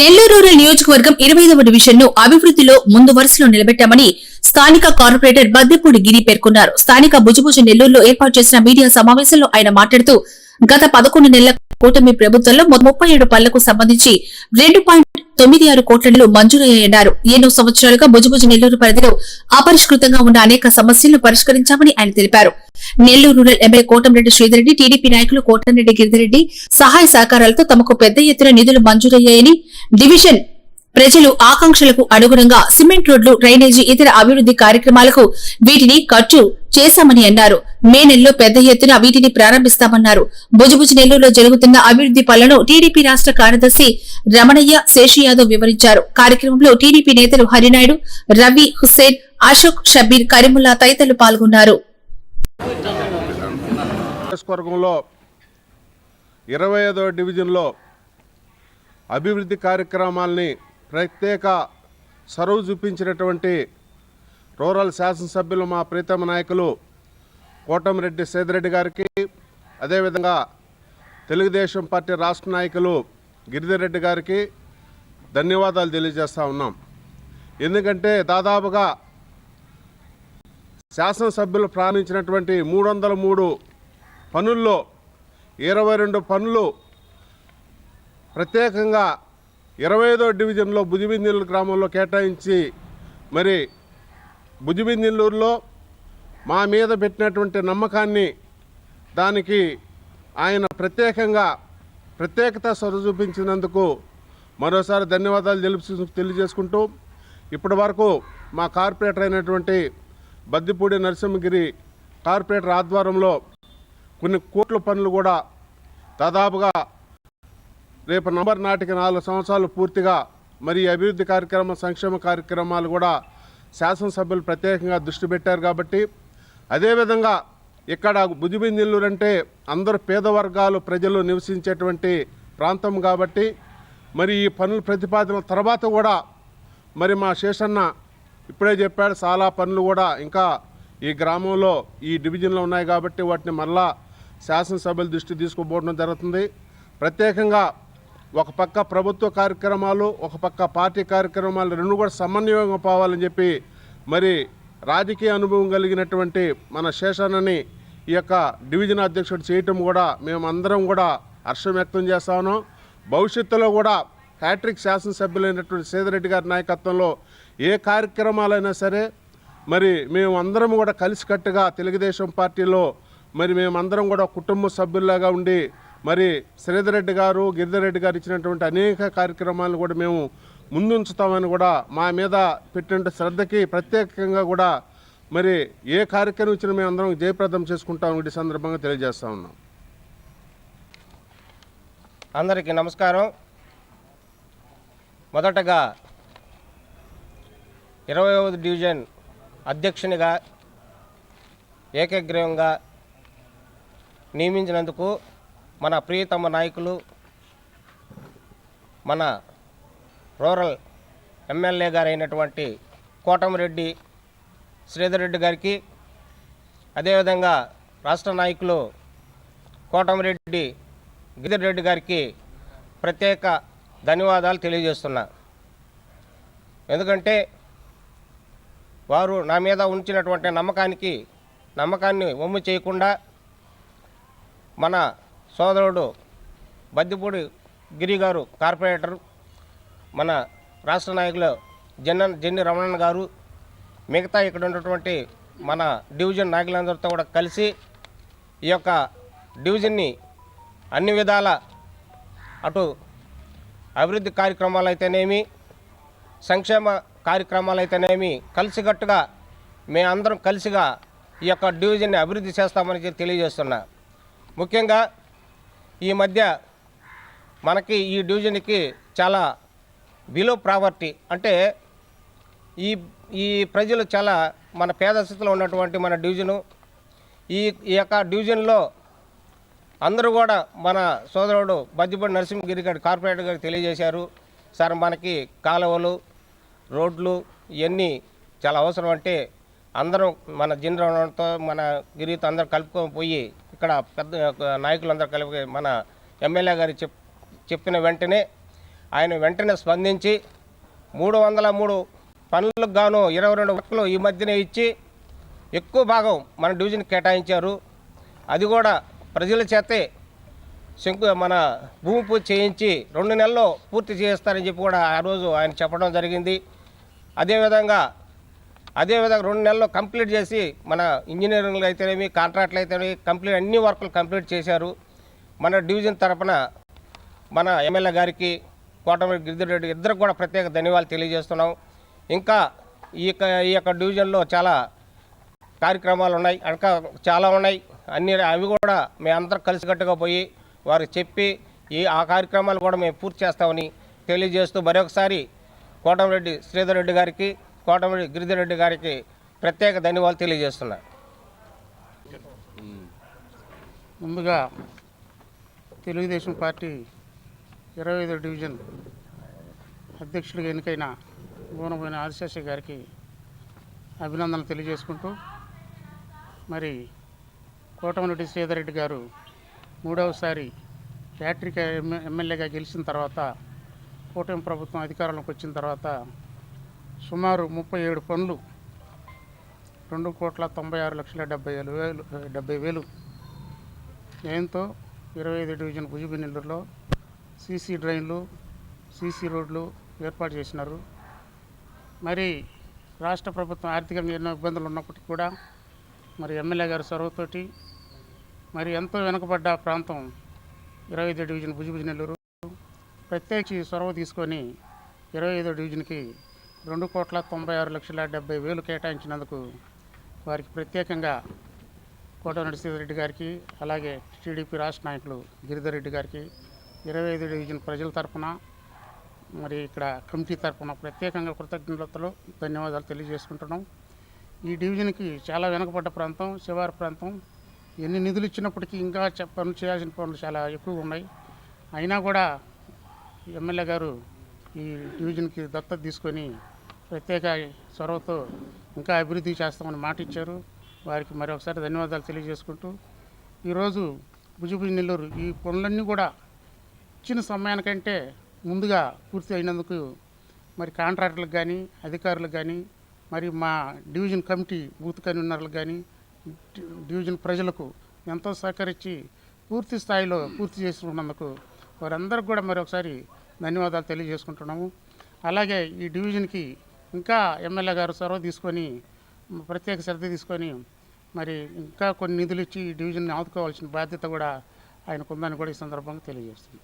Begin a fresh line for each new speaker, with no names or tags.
Nellore rural నియోజకవర్గం ఇరవైదవ డివిజన్ను అభివృద్ధిలో ముందు వరుసలో నిలబెట్టామని స్థానిక కార్పొరేటర్ బద్దెపూడి గిరి పేర్కొన్నారు. స్థానిక భుజభుజ నెల్లూరులో ఏర్పాటు చేసిన మీడియా సమావేశంలో ఆయన మాట్లాడుతూ గత పదకొండు నెలల కూటమి ప్రభుత్వంలో ముప్పై ఏడు పనులకు సంబంధించి రెండు పాయింట్ తొమ్మిది ఆరు కోట్ల నిధులు మంజూరయ్యాయన్నారు. ఎన్నో సంవత్సరాలుగా భుజభుజ నెల్లూరు పరిధిలో అపరిష్కృతంగా ఉన్న అనేక సమస్యలను పరిష్కరించామని ఆయన తెలిపారు. Nellore rural MLA Kotamreddy Sridhar Reddy TDP నాయకులు కోటంరెడ్డి గిరిధరెడ్డి సహాయ సహకారాలతో తమకు పెద్ద ఎత్తున నిధులు మంజూరయ్యాయని డివిజన్ ప్రజలు ఆకాంక్షలకు అనుగుణంగా సిమెంట్ రోడ్లు డ్రైనేజీ ఇతర అభివృద్ది కార్యక్రమాలకు వీటిని ఖర్చు చేశామని అన్నారు. మే నెలలో పెద్ద ఎత్తున వీటిని ప్రారంభిస్తామన్నారు. భుజభుజ నెల్లూరులో జరుగుతున్న అభివృద్ది పనులను టీడీపీ రాష్ట్ర కార్యదర్శి రమణయ్య శేషు యాదవ్ వివరించారు. కార్యక్రమంలో టీడీపీ నేతలు హరినాయుడు రవి హుస్సేన్ అశోక్ షబీర్ కరీముల్లా తదితరులు పాల్గొన్నారు.
ఇరవై ఐదో డివిజన్లో అభివృద్ధి కార్యక్రమాల్ని ప్రత్యేక చొరవ చూపించినటువంటి రూరల్ శాసనసభ్యులు మా ప్రీతమ నాయకులు కోటమిరెడ్డి సేదిరెడ్డి గారికి అదేవిధంగా తెలుగుదేశం పార్టీ రాష్ట్ర నాయకులు గిరిధిరెడ్డి గారికి ధన్యవాదాలు తెలియజేస్తా ఉన్నాం. ఎందుకంటే దాదాపుగా శాసనసభ్యులు ప్రారంభించినటువంటి మూడు వందల మూడు పనుల్లో ఇరవై రెండు పనులు ప్రత్యేకంగా ఇరవై ఐదో డివిజన్లో బుజిబిందిల్లూరు గ్రామంలో కేటాయించి మరి భుజబిందిల్లూరులో మా మీద పెట్టినటువంటి నమ్మకాన్ని దానికి ఆయన ప్రత్యేకంగా ప్రత్యేకత సొర చూపించినందుకు మరోసారి ధన్యవాదాలు తెలుపు తెలియజేసుకుంటూ ఇప్పటి వరకు మా కార్పొరేటర్ అయినటువంటి బద్దిపూడి నరసింహగిరి కార్పొరేటర్ ఆధ్వర్యంలో కొన్ని కోట్ల పనులు కూడా దాదాపుగా రేపు నంబర్ నాటికి నాలుగు సంవత్సరాలు పూర్తిగా మరి అభివృద్ధి కార్యక్రమ సంక్షేమ కార్యక్రమాలు కూడా శాసనసభ్యులు ప్రత్యేకంగా దృష్టి పెట్టారు కాబట్టి అదేవిధంగా ఇక్కడ బుజిబిందిల్లూరు అంటే అందరు పేద వర్గాలు ప్రజలు నివసించేటువంటి ప్రాంతం కాబట్టి మరి ఈ పనుల ప్రతిపాదన తర్వాత కూడా మరి మా శేషన్న ఇప్పుడే చెప్పాడు చాలా పనులు కూడా ఇంకా ఈ గ్రామంలో ఈ డివిజన్లో ఉన్నాయి కాబట్టి వాటిని మళ్ళా శాసనసభ్యుల దృష్టి తీసుకుపోవడం జరుగుతుంది. ప్రత్యేకంగా ఒక పక్క ప్రభుత్వ కార్యక్రమాలు ఒక పక్క పార్టీ కార్యక్రమాలు రెండు కూడా సమన్వయం పోవాలని చెప్పి మరి రాజకీయ అనుభవం కలిగినటువంటి మన శేషన్నని ఈ యొక్క డివిజన్ అధ్యక్షుడు చేయటం కూడా మేమందరం కూడా హర్షం వ్యక్తం చేస్తాను భవిష్యత్తులో కూడా హ్యాట్రిక్ శాసనసభ్యులైనటువంటి సేదిరెడ్డి గారి నాయకత్వంలో ఏ కార్యక్రమాలైనా సరే మరి మేము అందరం కూడా కలిసికట్టుగా తెలుగుదేశం పార్టీలో మరి మేమందరం కూడా కుటుంబ సభ్యుల్లాగా ఉండి మరి శ్రీధర్ రెడ్డి గారు గిరిధర్ రెడ్డి గారు ఇచ్చినటువంటి అనేక కార్యక్రమాలను కూడా మేము ముందుంచుతామని కూడా మా మీద పెట్టిన శ్రద్ధకి ప్రత్యేకంగా కూడా మరి ఏ కార్యక్రమం ఇచ్చినా మేము అందరం జయప్రదం చేసుకుంటాం ఈ సందర్భంగా తెలియజేస్తా ఉన్నాం.
అందరికీ నమస్కారం. మొదటగా ఇరవైవ డివిజన్ అధ్యక్షునిగా ఏకగ్రీవంగా నియమించినందుకు మన ప్రియతమ నాయకులు మన రూరల్ ఎమ్మెల్యే గారైనటువంటి కోటమిరెడ్డి శ్రీధర్ రెడ్డి గారికి అదేవిధంగా రాష్ట్ర నాయకులు కోటమిరెడ్డి గిరిధర్ రెడ్డి గారికి ప్రత్యేక ధన్యవాదాలు తెలియజేస్తున్నా. ఎందుకంటే వారు నా మీద ఉంచినటువంటి నమ్మకానికి నమ్మకాన్ని వమ్ము చేయకుండా మన సోదరుడు బద్దిపూడి గిరి గారు కార్పొరేటర్ మన రాష్ట్ర నాయకులు జన్న జన్ని రమణన్ గారు మిగతా ఇక్కడ ఉన్నటువంటి మన డివిజన్ నాయకులందరితో కూడా కలిసి ఈ యొక్క డివిజన్ని అన్ని విధాల అటు అభివృద్ధి కార్యక్రమాలు అయితేనేమి సంక్షేమ కార్యక్రమాలు అయితేనేమి కలిసికట్టుగా మేమందరం కలిసిగా ఈ యొక్క డివిజన్ని అభివృద్ధి చేస్తామని చెప్పి తెలియజేస్తున్నా. ముఖ్యంగా ఈ మధ్య మనకి ఈ డివిజన్కి చాలా బిలో ప్రాపర్టీ అంటే ఈ ఈ ప్రజలు చాలా మన పేద స్థితిలో ఉన్నటువంటి మన డివిజను. ఈ ఈ యొక్క డివిజన్లో అందరూ కూడా మన సోదరుడు బద్దిపడి నరసింహగిరి గారి కార్పొరేటర్ గారికి తెలియజేశారు. సార్ మనకి కాలువలు రోడ్లు ఇవన్నీ చాలా అవసరం అంటే అందరం మన జిన్రతో మన గిరితో అందరూ కలుపుకొని పోయి ఇక్కడ పెద్ద నాయకులందరూ కలిపి మన ఎమ్మెల్యే గారు చెప్ చెప్పిన వెంటనే ఆయన వెంటనే స్పందించి మూడు వందల మూడు పనులకు గాను ఇరవై రెండు వర్కులు ఈ మధ్యనే ఇచ్చి ఎక్కువ భాగం మన డివిజన్ కేటాయించారు. అది కూడా ప్రజల చేతే శంకు మన భూమి పూజ చేయించి రెండు నెలల్లో పూర్తి చేస్తారని చెప్పి కూడా ఆ రోజు ఆయన చెప్పడం జరిగింది. అదేవిధంగా అదేవిధంగా రెండు నెలల్లో కంప్లీట్ చేసి మన ఇంజనీరింగ్లు అయితేనేమి కాంట్రాక్ట్లు అయితేనేమి కంప్లీట్ అన్ని వర్కులు కంప్లీట్ చేశారు. మన డివిజన్ తరపున మన ఎమ్మెల్యే గారికి కోటమిరెడ్డి గిరిధరెడ్డి ఇద్దరికి కూడా ప్రత్యేక ధన్యవాదాలు తెలియజేస్తున్నాం. ఇంకా ఈ యొక్క ఈ యొక్క డివిజన్లో చాలా కార్యక్రమాలు ఉన్నాయి ఇంకా చాలా ఉన్నాయి. అన్ని అవి కూడా మేమందరం కలిసికట్టుగా పోయి వారికి చెప్పి ఈ ఆ కార్యక్రమాలు కూడా మేము పూర్తి చేస్తామని తెలియజేస్తూ మరొకసారి కోటమిరెడ్డి శ్రీధర్ రెడ్డి గారికి కోటమిడి గిరిధర్ రెడ్డి గారికి ప్రత్యేక ధన్యవాదాలు తెలియజేస్తున్నా.
ముందుగా తెలుగుదేశం పార్టీ ఇరవై ఐదో డివిజన్ అధ్యక్షుడిగా ఎన్నికైన బోనబోయిన ఆదిశేషి గారికి అభినందనలు తెలియజేసుకుంటూ మరి కోటమిరెడ్డి శ్రీధర్రెడ్డి గారు మూడవసారి హ్యాట్రిక్ ఎమ్మె- ఎమ్మెల్యేగా గెలిచిన తర్వాత కూటమి ప్రభుత్వం అధికారంలోకి వచ్చిన తర్వాత సుమారు ముప్పై ఏడు పనులు రెండు కోట్ల తొంభై ఆరు లక్షల డెబ్బై ఏడు వేలు డెబ్బై వేలు. వ్యయంతో ఇరవై ఐదు డివిజన్ భుజబిన్నెల్లూరులో సీసీ డ్రైన్లు సీసీ రోడ్లు ఏర్పాటు చేసినారు. మరి రాష్ట్ర ప్రభుత్వం ఆర్థికంగా ఎన్నో ఇబ్బందులు ఉన్నప్పటికీ కూడా మరి ఎమ్మెల్యే గారి చొరవతోటి మరి ఎంతో వెనుకబడ్డ ప్రాంతం ఇరవై ఐదో డివిజన్ భుజబిన్నెల్లూరు ప్రత్యేకించి చొరవ తీసుకొని ఇరవై ఐదో డివిజన్కి రెండు కోట్ల తొంభై ఆరు లక్షల డెబ్బై వేలు కేటాయించినందుకు వారికి ప్రత్యేకంగా కోటమిరెడ్డి రెడ్డి గారికి అలాగే టీడీపీ రాష్ట్ర నాయకులు గిరిధర్ రెడ్డి గారికి ఇరవై ఐదు డివిజన్ ప్రజల తరఫున మరి ఇక్కడ కమిటీ తరపున ప్రత్యేకంగా కృతజ్ఞతలు ధన్యవాదాలు తెలియజేసుకుంటున్నాం. ఈ డివిజన్కి చాలా వెనుకబడ్డ ప్రాంతం శివారు ప్రాంతం. ఎన్ని నిధులు ఇచ్చినప్పటికీ ఇంకా పనులు చేయాల్సిన పనులు చాలా ఎక్కువ ఉన్నాయి. అయినా కూడా ఎమ్మెల్యే గారు ఈ డివిజన్కి దత్తత తీసుకొని ప్రత్యేక చొరవతో ఇంకా అభివృద్ధి చేస్తామని మాట ఇచ్చారు. వారికి మరొకసారి ధన్యవాదాలు తెలియజేసుకుంటూ ఈరోజు భుజభుజ నెల్లూరు ఈ పనులన్నీ కూడా ఇచ్చిన సమయానికంటే ముందుగా పూర్తి అయినందుకు మరి కాంట్రాక్టర్లకు కానీ అధికారులకు కానీ మరి మా డివిజన్ కమిటీ బూత్ కన్వీనర్లకు కానీ డివిజన్ ప్రజలకు ఎంతో సహకరించి పూర్తి స్థాయిలో పూర్తి చేసుకున్నందుకు వారందరికీ కూడా మరొకసారి ధన్యవాదాలు తెలియజేసుకుంటున్నాము. అలాగే ఈ డివిజన్కి ఇంకా ఎమ్మెల్యే గారు చొరవ తీసుకొని ప్రత్యేక శ్రద్ధ తీసుకొని మరి ఇంకా కొన్ని నిధులు ఇచ్చి ఈ డివిజన్ని ఆదుకోవాల్సిన బాధ్యత కూడా ఆయనకు ఉందని కూడా ఈ సందర్భంగా తెలియజేస్తుంది